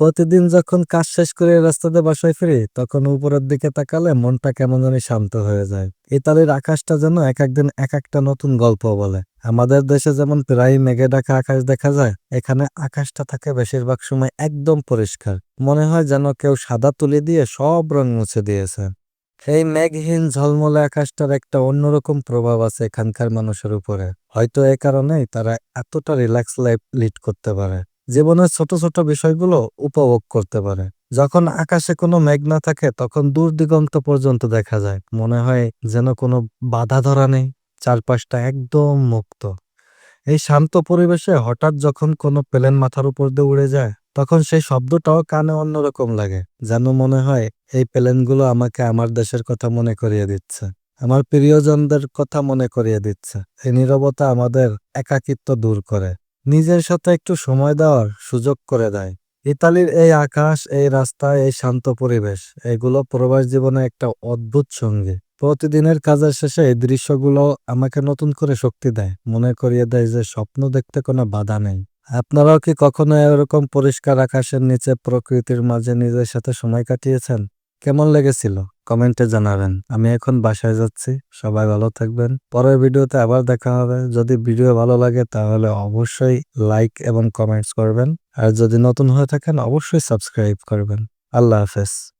প্রতিদিন যখন কাজ শেষ করে রাস্তাতে বাসায় ফিরি, তখন উপরের দিকে তাকালে মনটা কেমন জানি শান্ত হয়ে যায়। ইতালির আকাশটা যেন এক একদিন এক একটা নতুন গল্প বলে। আমাদের দেশে যেমন প্রায় মেঘে ঢাকা আকাশ দেখা যায়, এখানে আকাশটা থাকে বেশিরভাগ সময় একদম পরিষ্কার। মনে হয় যেন কেউ সাদা তুলি দিয়ে সব রং মুছে দিয়েছে। এই মেঘহীন ঝলমলে আকাশটার একটা অন্যরকম প্রভাব আছে এখানকার মানুষের উপরে। হয়তো এ কারণেই তারা এতটা রিল্যাক্স লাইফ লিড করতে পারে। জীবনের ছোট ছোট বিষয়গুলো উপভোগ করতে পারে। যখন আকাশে কোনো মেঘ না থাকে, তখন দূর দিগন্ত পর্যন্ত দেখা যায়। মনে হয় যেন কোনো বাধা ধরা নেই, চারপাশটা একদম মুক্ত। এই শান্ত পরিবেশে হঠাৎ যখন কোনো প্লেন মাথার উপর দিয়ে উড়ে যায়, তখন সেই শব্দটাও কানে অন্যরকম লাগে, যেন মনে হয় এই প্লেনগুলো আমাকে আমার দেশের কথা মনে করিয়ে দিচ্ছে, আমার প্রিয়জনদের কথা মনে করিয়ে দিচ্ছে। এই নীরবতা আমাদের একাকিত্ব দূর করে। নিজের সাথে একটু সময় দেওয়ার সুযোগ করে দেয়। ইতালির এই আকাশ, এই রাস্তা, এই শান্ত পরিবেশ, এগুলো প্রবাস জীবনে একটা অদ্ভুত সঙ্গী। প্রতিদিনের কাজের শেষে এই দৃশ্যগুলো আমাকে নতুন করে শক্তি দেয়। মনে করিয়ে দেয় যে স্বপ্ন দেখতে কোনো বাধা নেই। আপনারাও কি কখনো এরকম পরিষ্কার আকাশের নিচে প্রকৃতির মাঝে নিজের সাথে সময় কাটিয়েছেন? কেমন লেগেছিল? কমেন্টে জানাবেন। আমি এখন বাসায় যাচ্ছি। সবাই ভালো থাকবেন। পরের ভিডিওতে আবার দেখা হবে। যদি ভিডিও ভালো লাগে তাহলে অবশ্যই লাইক এবং কমেন্টস করবেন। আর যদি নতুন হয়ে থাকেন, অবশ্যই সাবস্ক্রাইব করবেন। আল্লাহ হাফেজ।